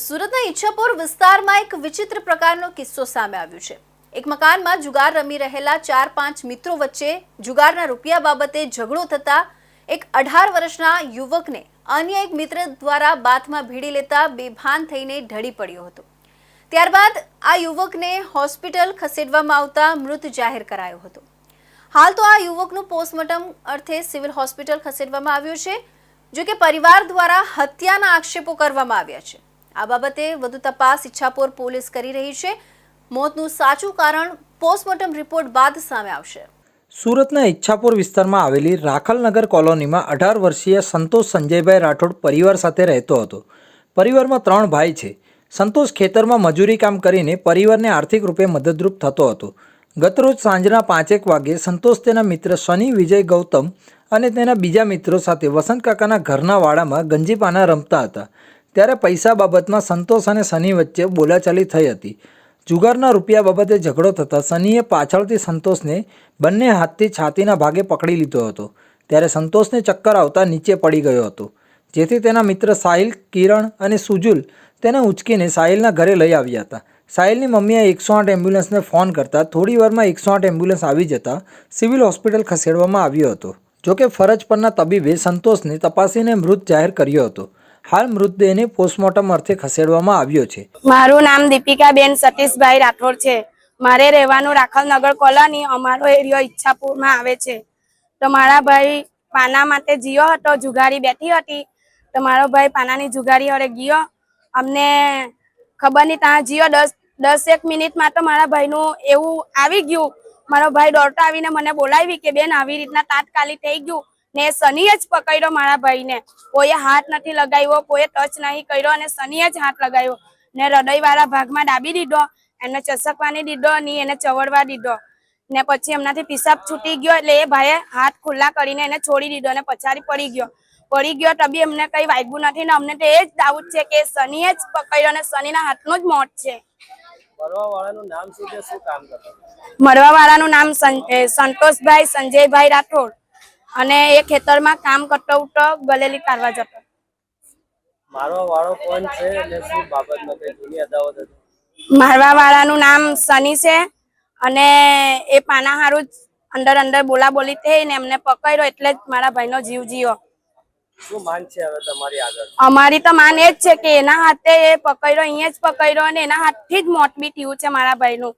સુરતના ઈચ્છાપુર વિસ્તારમાં એક વિચિત્ર પ્રકારનો કિસ્સો સામે આવ્યો છે. એક મકાનમાં જુગાર રમી રહેલા ચાર પાંચ મિત્રો વચ્ચે જુગારના રૂપિયા બાબતે ઝઘડો થતા એક અઢાર વર્ષના યુવકને અન્ય એક મિત્ર દ્વારા બાથમાં ભીડી લેતા બેભાન થઈને ઢળી પડ્યો હતો. ત્યારબાદ આ યુવકને હોસ્પિટલ ખસેડવામાં આવતા મૃત જાહેર કરાયો હતો. હાલ તો આ યુવકનું પોસ્ટમોર્ટમ અર્થે સિવિલ હોસ્પિટલ ખસેડવામાં આવ્યું છે જો કે પરિવાર દ્વારા હત્યાના આક્ષેપો કરવામાં આવ્યા છે. આ બાબતે વધુ તપાસ ઈચ્છાપોર પોલીસ કરી રહી છે. મોતનું સાચું કારણ પોસ્ટમોર્ટમ રિપોર્ટ બાદ સામે આવશે. સુરતના ઈચ્છાપુર વિસ્તારમાં આવેલી રાખલનગર કોલોનીમાં અઢાર વર્ષીય સંતોષ સંજયભાઈ રાઠોડ પરિવાર સાથે રહેતો હતો. પરિવારમાં ત્રણ ભાઈ છે. સંતોષ ખેતરમાં મજૂરી કામ કરીને પરિવારને આર્થિક રૂપે મદદરૂપ થતો હતો. ગતરોજ સાંજના પાંચેક વાગે સંતોષ તેના મિત્ર શનિ વિજય ગૌતમ અને તેના બીજા મિત્રો સાથે વસંત કાકાના ઘરના વાડામાં ગંજીપાના રમતા હતા. ત્યારે પૈસા બાબતમાં સંતોષ અને શનિ વચ્ચે બોલાચાલી થઈ હતી. જુગારના રૂપિયા બાબતે ઝઘડો થતાં સનીએ પાછળથી સંતોષને બંને હાથથી છાતીના ભાગે પકડી લીધો હતો. ત્યારે સંતોષને ચક્કર આવતા નીચે પડી ગયો હતો. જેથી તેના મિત્ર સાહિલ, કિરણ અને સુજુલ તેને ઉંચકીને સાહિલના ઘરે લઈ આવ્યા હતા. સાહિલની મમ્મીએ એકસો આઠ એમ્બ્યુલન્સને ફોન કરતાં થોડી વારમાં એકસો આઠ એમ્બ્યુલન્સ આવી જતાં સિવિલ હોસ્પિટલ ખસેડવામાં આવ્યો હતો. જોકે ફરજ પરના તબીબે સંતોષને તપાસીને મૃત જાહેર કર્યો હતો. હાલ મૃતદેહને પોસ્ટમોર્ટમ અર્થે ખસેડવામાં આવ્યો છે. મારું નામ દીપિકાબેન સતીશભાઈ રાઠોડ છે. મારે રહેવાનું રાખલનગર કોલોની. અમારો એરિયો ઈચ્છાપુરમાં આવે છે. તો મારા ભાઈ પાના માટે જીયો હતો, જુગારી બેઠી હતી. તો મારો ભાઈ પાનાની જુગારી હરે ગયો. અમને ખબર નહીં, ત્યાં જીયો દસ દસ એક મિનિટમાં તો મારા ભાઈનું એવું આવી ગયું. મારો ભાઈ દોડતો આવીને મને બોલાવી કે બેન આવી રીતના તાત્કાલિક થઈ ગયું. ને શનિએ જ પકડ્યો મારા ભાઈને. કોઈએ હાથ નથી લગાવ્યો કોઈએ ટચ નહીં કર્યો અને શનિએ જ હાથ લગાવ્યો. ને હૃદયવાળા ભાગમાં ડાબી દીધો એને ચસકવાની દીધો ની એને ચવડવા દીધો. ને પછી એમનાથી પિસાબ છૂટી ગયો એટલે એ ભાઈએ હાથ ખુલ્લા કરીને એને છોડી દીધો અને પછાડી પડી ગયો. પડી ગયો તો બી એમને કઈ વાગ્યું નથી ને અમને તો એ જ ડાઉટ છે કે શનિએ જ પકડ્યો અને શનિના હાથનો જ મોત છે. મરવા વાળાનું નામ સંતોષભાઈ સંજયભાઈ રાઠોડ. અને એ ખેતરમાં કામ કરતો ઉઠો ગલેલી કાઢવા જતો. મારવા વાળો કોણ છે અને શું બાબતમાં કઈ જૂની અદાવત હતી. મારવા વાળાનું નામ સની છે અને એ પાના હારું જ અંદર અંદર બોલા બોલી થઈ ને એમને પકડ્યો એટલે જ મારા ભાઈનો જીવ જીયો. શું માંગ છે હવે તમારી આગળ? અમારી તો માન એ જ છે કે એના હાથે એ પકડ્યો અહીંયા જ પકડ્યો અને એના હાથથી જ મોત બી થયું છે મારા ભાઈનું.